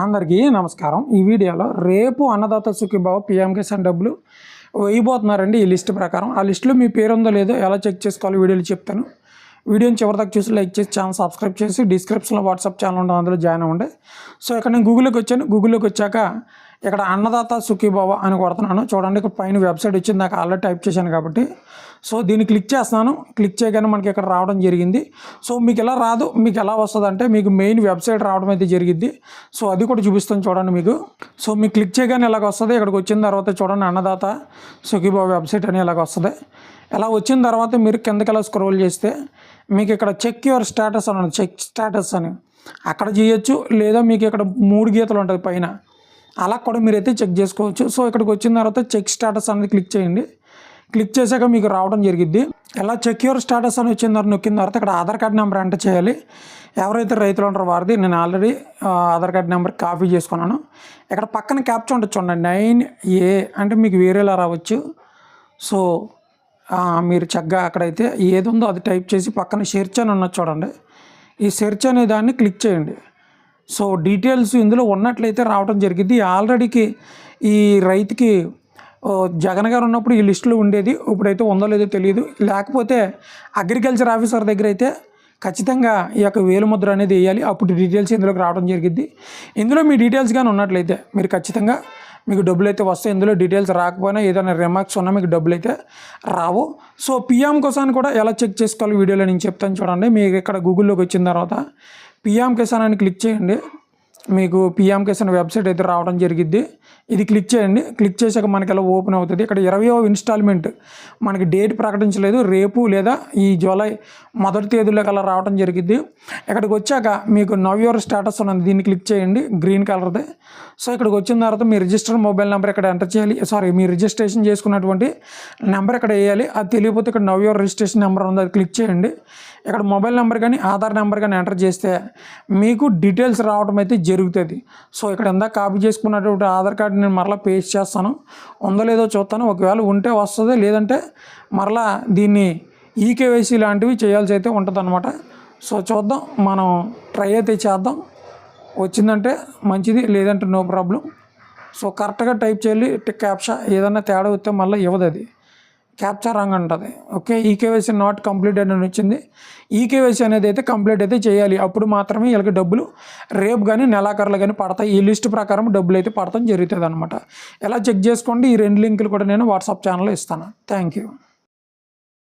అందరికీ నమస్కారం. ఈ వీడియోలో రేపు అన్నదాత సుఖీభావ పిఎం కిసాన్ డబ్బులు వేయబోతున్నారండి ఈ లిస్ట్ ప్రకారం. ఆ లిస్టులో మీ పేరు ఉందో లేదో ఎలా చెక్ చేసుకోవాలో వీడియోలు చెప్తాను. వీడియోని చివరిదాకా చూసి లైక్ చేసి ఛానల్ సబ్స్క్రైబ్ చేసి డిస్క్రిప్షన్లో వాట్సాప్ ఛానల్ ఉంటుంది అందులో జాయిన్ అవ్వండి. సో ఇక్కడ నేను గూగుల్లోకి వచ్చాను. గూగుల్లోకి వచ్చాక ఇక్కడ అన్నదాత సుఖీభావ అని కొడుతున్నాను. చూడండి ఇక్కడ పైన వెబ్సైట్ వచ్చింది. నాకు ఆల్రెడీ టైప్ చేశాను కాబట్టి సో దీన్ని క్లిక్ చేస్తాను. క్లిక్ చేయగానే మనకి ఇక్కడ రావడం జరిగింది. సో మీకు ఎలా రాదు మీకు ఎలా వస్తుంది అంటే మీకు మెయిన్ వెబ్సైట్ రావడం అయితే జరిగింది సో అది కూడా చూపిస్తాను చూడండి మీకు. సో మీకు క్లిక్ చేయగానే ఇలాగ వస్తుంది ఇక్కడికి వచ్చిన తర్వాత చూడండి అన్నదాత సుఖీబాబు వెబ్సైట్ అని ఇలాగ వస్తుంది. ఇలా వచ్చిన తర్వాత మీరు కిందకి స్క్రోల్ చేస్తే మీకు ఇక్కడ చెక్ యువర్ స్టేటస్ అని చెక్ స్టేటస్ అని. అక్కడ చేయొచ్చు లేదా మీకు ఇక్కడ మూడు గీతలు ఉంటుంది పైన. అలా కూడా మీరైతే చెక్ చేసుకోవచ్చు. సో ఇక్కడికి వచ్చిన తర్వాత చెక్ స్టేటస్ అనేది క్లిక్ చేయండి. క్లిక్ చేశాక మీకు రావడం జరిగింది ఎలా చెక్ యువర్ స్టేటస్ అని వచ్చిన తర్వాత నొక్కిన తర్వాత ఇక్కడ ఆధార్ కార్డ్ నెంబర్ ఎంటర్ చేయాలి. ఎవరైతే రైతులు ఉంటారో వారిది నేను already Aadhaar card number copy చేసుకున్నాను. ఇక్కడ పక్కన క్యాప్చర్ ఉంటుంది చూడండి నైన్ ఏ అంటే మీకు వేరేలా రావచ్చు. సో మీరు చక్కగా అక్కడైతే ఏది ఉందో అది టైప్ చేసి పక్కన సెర్చ్ అని ఉన్నది చూడండి. ఈ సెర్చ్ అనే దాన్ని క్లిక్ చేయండి. సో డీటెయిల్స్ ఇందులో ఉన్నట్లయితే రావడం జరిగింది ఆల్రెడీకి ఈ రైతుకి జగన్ గారు ఉన్నప్పుడు ఈ లిస్టులో ఉండేది. ఇప్పుడైతే ఉందో లేదో తెలియదు. లేకపోతే అగ్రికల్చర్ ఆఫీసర్ దగ్గర అయితే ఖచ్చితంగా ఈ యొక్క వేలుముద్ర అనేది వేయాలి. అప్పుడు డీటెయిల్స్ ఇందులోకి రావడం జరిగింది ఇందులో మీ డీటెయిల్స్ కానీ ఉన్నట్లయితే మీరు ఖచ్చితంగా మీకు డబ్బులు అయితే వస్తాయి. ఇందులో డీటెయిల్స్ రాకపోయినా ఏదైనా రిమార్క్స్ ఉన్నా మీకు డబ్బులు అయితే రావు. సో పిఎం కిసాన్ కూడా ఎలా చెక్ చేసుకోవాలి వీడియోలో నేను చెప్తాను చూడండి. మీకు ఇక్కడ గూగుల్లోకి వచ్చిన తర్వాత పిఎం కిసాన్ అని క్లిక్ చేయండి. మీకు పిఎం కిసాన్ వెబ్సైట్ అయితే రావడం జరిగిద్ది. ఇది క్లిక్ చేయండి. క్లిక్ చేశాక మనకి ఎలా ఓపెన్ అవుతుంది? ఇక్కడ ఇరవయో ఇన్స్టాల్మెంట్ మనకి డేట్ ప్రకటించలేదు. రేపు లేదా ఈ జూలై మొదటి తేదీలోకి అలా రావడం జరిగిద్ది. ఇక్కడికి వచ్చాక మీకు నవ్ యువర్ స్టేటస్ ఉన్నది. దీన్ని క్లిక్ చేయండి. గ్రీన్ కలర్ది సో ఇక్కడికి వచ్చిన తర్వాత మీ రిజిస్టర్ మొబైల్ నెంబర్ ఇక్కడ ఎంటర్ చేయాలి. సారీ మీ రిజిస్ట్రేషన్ చేసుకున్నటువంటి నెంబర్ ఇక్కడ వేయాలి. అది తెలియకపోతే ఇక్కడ నవ్ యువర్ రిజిస్ట్రేషన్ నెంబర్ ఉంది. అది క్లిక్ చేయండి. ఇక్కడ మొబైల్ నెంబర్ కానీ ఆధార్ నెంబర్ కానీ ఎంటర్ చేస్తే మీకు డీటెయిల్స్ రావడం అయితే జరుగుతుంది. సో ఇక్కడ ఇందాక కాపీ చేసుకున్నటువంటి ఆధార్ కార్డు నేను మరలా పేస్ట్ చేస్తాను. ఉందో లేదో చూస్తాను. ఒకవేళ ఉంటే వస్తుంది. లేదంటే మరలా దీన్ని ఈకేవైసీ లాంటివి చేయాల్సి అయితే ఉంటుందన్నమాట. సో చూద్దాం. మనం ట్రై అయితే చేద్దాం. వచ్చిందంటే మంచిది. లేదంటే నో ప్రాబ్లం. సో కరెక్ట్గా టైప్ చేయాలి. క్యాప్షా ఏదన్నా తేడా వస్తే మళ్ళీ ఇవ్వదు అది. క్యాప్చర్ రాంగ్ అంటుంది. ఓకే ఈకేవైసీ నాట్ కంప్లీట్ అని వచ్చింది ఈకేవైసీ అనేది అయితే కంప్లీట్ అయితే చేయాలి. అప్పుడు మాత్రమే వీళ్ళకి డబ్బులు రేపు కానీ నెలాఖరులు కానీ పడతాయి. ఈ లిస్ట్ ప్రకారం డబ్బులు అయితే పడతాం జరుగుతుంది అనమాట ఎలా చెక్ చేసుకోండి? ఈ రెండు లింకులు కూడా నేను వాట్సాప్ ఛానల్లో ఇస్తాను. Thank you.